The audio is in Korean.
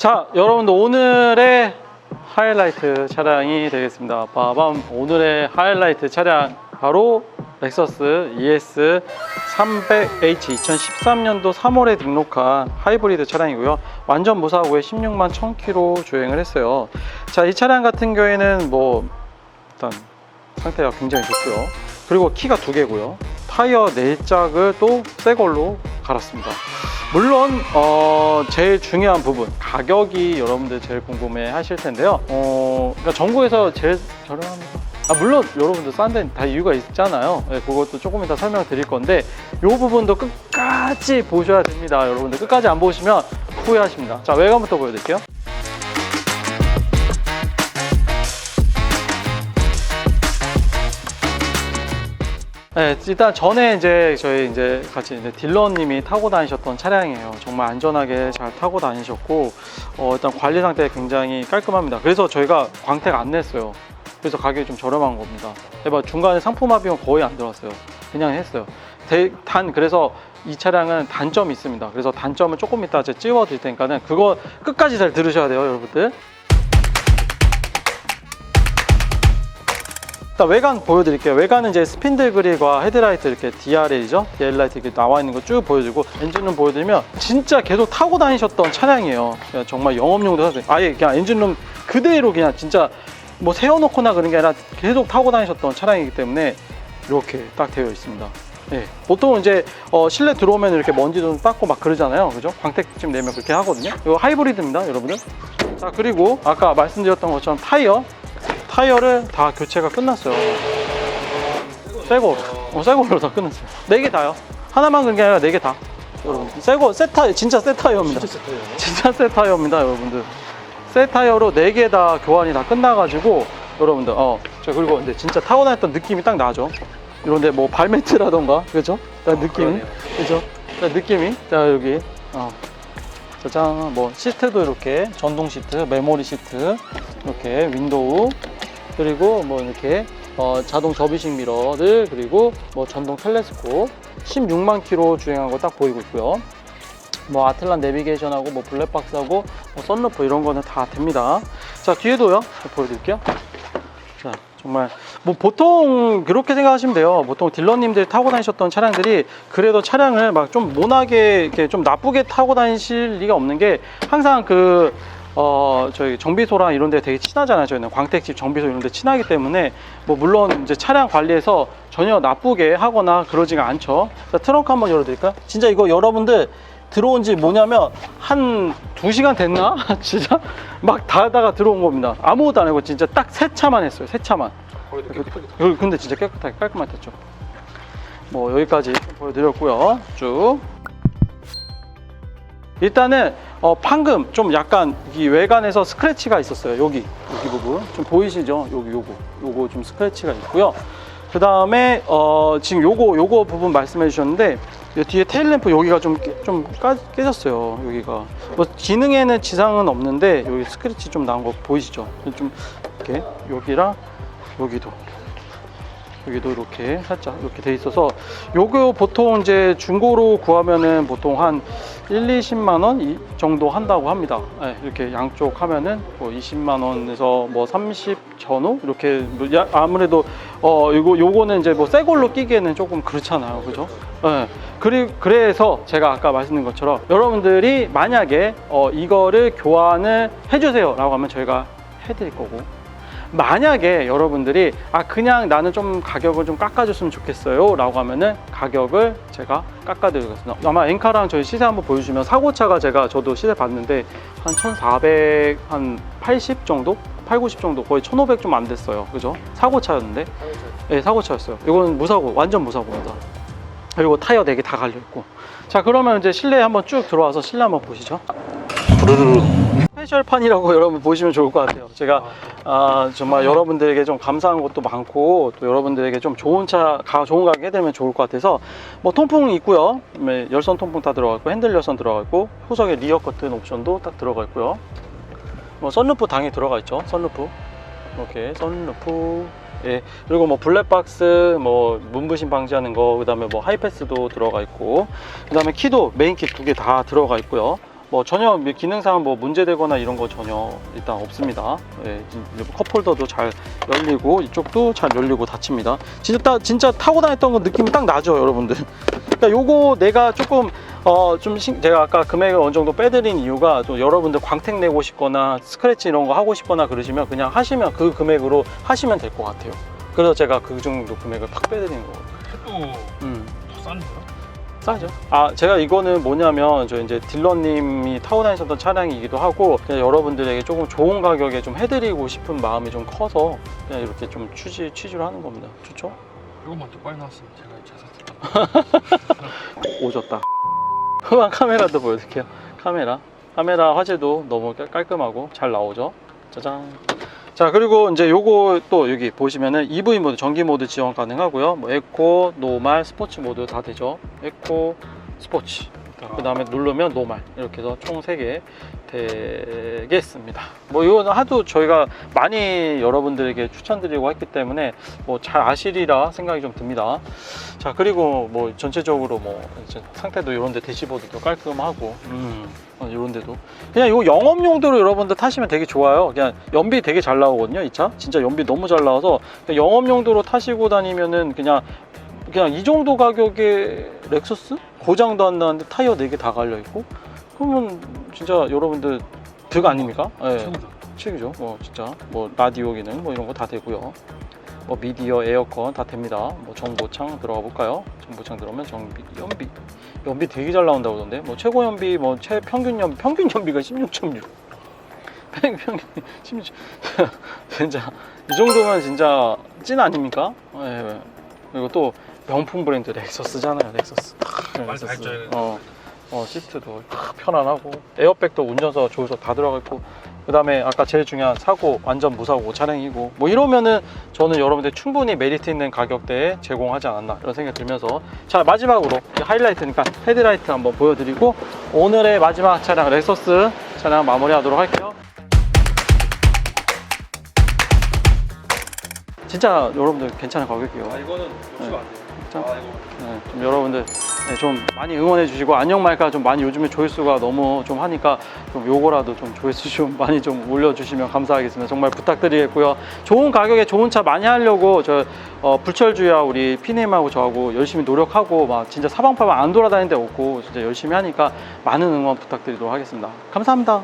자, 여러분들 오늘의 하이라이트 차량이 되겠습니다. 빠밤. 오늘의 하이라이트 차량 바로 렉서스 ES 300H 2013년도 3월에 등록한 하이브리드 차량이고요. 완전 무사고에 16만 1000km 주행을 했어요. 자, 이 차량 같은 경우에는 뭐 일단 상태가 굉장히 좋고요. 그리고 키가 두 개고요. 타이어 네 짝을 또 새 걸로 갈았습니다. 물론 어, 제일 중요한 부분 가격이 여러분들 제일 궁금해 하실 텐데요. 어, 그러니까 전국에서 제일 저렴합니다. 아, 물론 여러분들 싼 데는 다 이유가 있잖아요. 네, 그것도 조금 이따 설명 드릴 건데 이 부분도 끝까지 보셔야 됩니다. 여러분들 끝까지 안 보시면 후회하십니다. 자 외관부터 보여드릴게요. 네, 일단 전에 이제 저희 이제 같이 이제 딜러님이 타고 다니셨던 차량이에요. 정말 안전하게 잘 타고 다니셨고, 어, 일단 관리 상태 굉장히 깔끔합니다. 그래서 저희가 광택 안 냈어요. 그래서 가격이 좀 저렴한 겁니다. 해봐 중간에 상품화 비용 거의 안 들었어요. 그냥 했어요. 대- 단 그래서 이 차량은 단점이 있습니다. 그래서 단점을 조금 이따 제가 찝어드릴 테니까는 그거 끝까지 잘 들으셔야 돼요, 여러분들. 일단 외관 보여드릴게요. 외관은 이제 스핀들 그릴과 헤드라이트 이렇게 DRL이죠. DR라이트 이렇게 나와 있는 거 쭉 보여주고 엔진룸 보여드리면 진짜 계속 타고 다니셨던 차량이에요. 정말 영업용도 사세요. 아예 그냥 엔진룸 그대로 그냥 진짜 뭐 세워놓거나 그런 게 아니라 계속 타고 다니셨던 차량이기 때문에 이렇게 딱 되어 있습니다. 예, 보통 이제 어, 실내 들어오면 이렇게 먼지 좀 닦고 막 그러잖아요. 그죠? 광택집 내면 그렇게 하거든요. 이거 하이브리드입니다, 여러분들. 자, 그리고 아까 말씀드렸던 것처럼 타이어. 타이어를 다 교체가 끝났어요. 새거로. 어, 새거로 다 끝났어요. 네 개 다요. 하나만 그런 게 아니라 네 개 다. 여러분, 새거, 새 타이어, 진짜 새 타이어입니다. 진짜 새 타이어입니다, 여러분들. 새 타이어로 네 개 다 교환이 다 끝나가지고, 여러분들, 어, 저 그리고 근데 진짜 타고 다녔던 느낌이 딱 나죠. 이런데 뭐 발매트라던가, 그죠? 딱 느낌이, 그죠? 딱 느낌이, 자, 여기, 어. 짜잔, 뭐, 시트도 이렇게, 전동 시트, 메모리 시트, 이렇게, 윈도우, 그리고 뭐 이렇게, 어, 자동 접이식 미러들, 그리고 뭐 전동 텔레스코, 16만 킬로 주행한 거 딱 보이고 있고요. 뭐 아틀란 내비게이션하고 뭐 블랙박스하고 뭐 썬루프 이런 거는 다 됩니다. 자 뒤에도요 보여드릴게요. 자 정말 뭐 보통 그렇게 생각하시면 돼요. 보통 딜러님들 타고 다니셨던 차량들이 그래도 차량을 막 좀 모나게 이렇게 좀 나쁘게 타고 다니실 리가 없는 게 항상 그 어, 저희 정비소랑 이런 데 되게 친하잖아요. 저희는 광택집 정비소 이런 데 친하기 때문에 뭐 물론 이제 차량 관리에서 전혀 나쁘게 하거나 그러지가 않죠. 자, 트렁크 한번 열어드릴까요? 진짜 이거 여러분들 들어온 지 뭐냐면 한 두시간 됐나? 진짜 막 닫다가 들어온 겁니다. 아무것도 안 하고 진짜 딱 세차만 했어요. 세차만. 여기 근데 진짜 깨끗하게 깔끔하게 됐죠. 뭐 여기까지 보여드렸고요. 쭉. 일단은 어, 방금 좀 약간 이 외관에서 스크래치가 있었어요. 여기 여기 부분 좀 보이시죠? 여기 요거 요거 좀 스크래치가 있고요. 그 다음에 어, 지금 요거 요거 부분 말씀해 주셨는데 이 뒤에 테일램프 여기가 좀, 깨, 좀 까, 깨졌어요. 여기가 뭐 기능에는 지장은 없는데 여기 스크래치 좀 나온 거 보이시죠? 좀 이렇게 여기랑 여기도 여기도 이렇게 살짝 이렇게 돼 있어서 요거 보통 이제 중고로 구하면은 보통 한 1, 20만 원이 정도 한다고 합니다. 네, 이렇게 양쪽 하면은 뭐 20만 원에서 뭐 30 전후 이렇게 뭐 야- 아무래도 어 이거 요거는 이제 뭐 새 걸로 끼기에는 조금 그렇잖아요. 그죠? 네. 그리, 그래서 제가 아까 말씀드린 것처럼 여러분들이 만약에 어 이거를 교환을 해주세요 라고 하면 저희가 해드릴 거고 만약에 여러분들이 아 그냥 나는 좀 가격을 좀 깎아줬으면 좋겠어요. 라고 하면은 가격을 제가 깎아드리겠습니다. 아마 엔카랑 저희 시세 한번 보여주시면 사고차가 제가 저도 시세 봤는데 한 1400, 한 80 정도? 8, 90 정도? 거의 1500 좀 안 됐어요. 그죠? 사고차였는데? 네 사고차였어요. 이건 무사고 완전 무사고입니다. 그리고 타이어 4개 다 갈려있고. 자 그러면 이제 실내에 한번 쭉 들어와서 실내 한번 보시죠. 부르르 스페셜판이라고 여러분 보시면 좋을 것 같아요. 제가 아, 정말 여러분들에게 좀 감사한 것도 많고 또 여러분들에게 좀 좋은 차, 가, 좋은 가격 해드리면 좋을 것 같아서 뭐 통풍 있고요. 그다음에 열선 통풍 다 들어가 있고 핸들 열선 들어가 있고 후석에 리어 커튼 옵션도 딱 들어가 있고요. 뭐 썬루프 당연히 들어가 있죠. 썬루프 이렇게 썬루프 예 그리고 뭐 블랙박스 뭐 문부신 방지하는 거 그 다음에 뭐 하이패스도 들어가 있고 그 다음에 키도 메인 키 두 개 다 들어가 있고요. 뭐 전혀 기능상 뭐 문제되거나 이런 거 전혀 일단 없습니다. 예, 이제 컵홀더도 잘 열리고 이쪽도 잘 열리고 닫힙니다. 진짜 딱- 진짜 타고 다녔던 거 느낌이 딱 나죠, 여러분들. 그러니까 요거 내가 조금 어 좀 제가 아까 금액을 어느 정도 빼드린 이유가 또 여러분들 광택 내고 싶거나 스크래치 이런 거 하고 싶거나 그러시면 그냥 하시면 그 금액으로 하시면 될 것 같아요. 그래서 제가 그 정도 금액을 팍 빼드리는 거거든요. 해도 음. 더싼 거야? 싸죠. 아, 제가 이거는 뭐냐면 저 이제 딜러님이 타고 다니셨던 차량이기도 하고 그냥 여러분들에게 조금 좋은 가격에 좀 해드리고 싶은 마음이 좀 커서 그냥 이렇게 좀 취지 취지로 하는 겁니다. 좋죠? 이것만 더 빨리 나왔으면 제가 잘 샀을 오졌다. 후방 카메라도 보여드릴게요. 카메라. 카메라 화질도 너무 깔- 깔끔하고 잘 나오죠. 짜잔. 자 그리고 이제 요거 또 여기 보시면은 EV 모드 전기 모드 지원 가능하고요. 뭐 에코, 노말, 스포츠 모드 다 되죠. 에코, 스포츠. 그 다음에 누르면 노말 이렇게 해서 총 3개 되겠습니다. 뭐 이거는 하도 저희가 많이 여러분들에게 추천드리고 했기 때문에 뭐 잘 아시리라 생각이 좀 듭니다. 자 그리고 뭐 전체적으로 뭐 상태도 이런데 대시보드도 깔끔하고 음 이런데도 그냥 이거 영업 용도로 여러분들 타시면 되게 좋아요 그냥 연비 되게 잘 나오거든요 이 차 진짜 연비 너무 잘 나와서 그냥 영업 용도로 타시고 다니면은 그냥 그냥 이 정도 가격에 렉서스 고장도 안 나는데 타이어 4개 다 갈려 있고 그러면 진짜 여러분들 득 아닙니까? 예. 최고다. 최고죠. 뭐 진짜 뭐 라디오 기능 뭐 이런 거 다 되고요. 뭐 미디어, 에어컨 다 됩니다. 뭐 정보창 들어가 볼까요? 정보창 들어오면 정비, 연비, 연비 되게 잘 나온다고 그러던데. 뭐 최고 연비, 뭐 최평균 연 평균 연비가 16.6. 평균 16. 진짜 이 정도면 진짜 찐 아닙니까? 예. 그리고 또 명품 브랜드 렉서스잖아요, 렉서스. 다 했죠. 어. 어, 시트도 딱 편안하고 에어백도 운전석 조수석 다 들어가 있고 그 다음에 아까 제일 중요한 사고 완전 무사고 차량이고 뭐 이러면은 저는 여러분들 충분히 메리트 있는 가격대에 제공하지 않았나 이런 생각이 들면서 자 마지막으로 하이라이트니까 헤드라이트 한번 보여드리고 오늘의 마지막 차량 렉서스 차량 마무리하도록 할게요 진짜 여러분들 괜찮은 가격이에요 아 이거는 욕심 안 돼요. 자. 아 이거 네, 좀 여러분들 네, 좀 많이 응원해 주시고 안녕 말까 좀 많이 요즘에 조회수가 너무 좀 하니까 좀 요거라도 좀 조회수 좀 많이 좀 올려 주시면 감사하겠습니다. 정말 부탁드리겠고요. 좋은 가격에 좋은 차 많이 하려고 저 어, 불철주야 우리 피님하고 저하고 열심히 노력하고 막 진짜 사방팔방 안 돌아다니는 데 없고 진짜 열심히 하니까 많은 응원 부탁드리도록 하겠습니다. 감사합니다.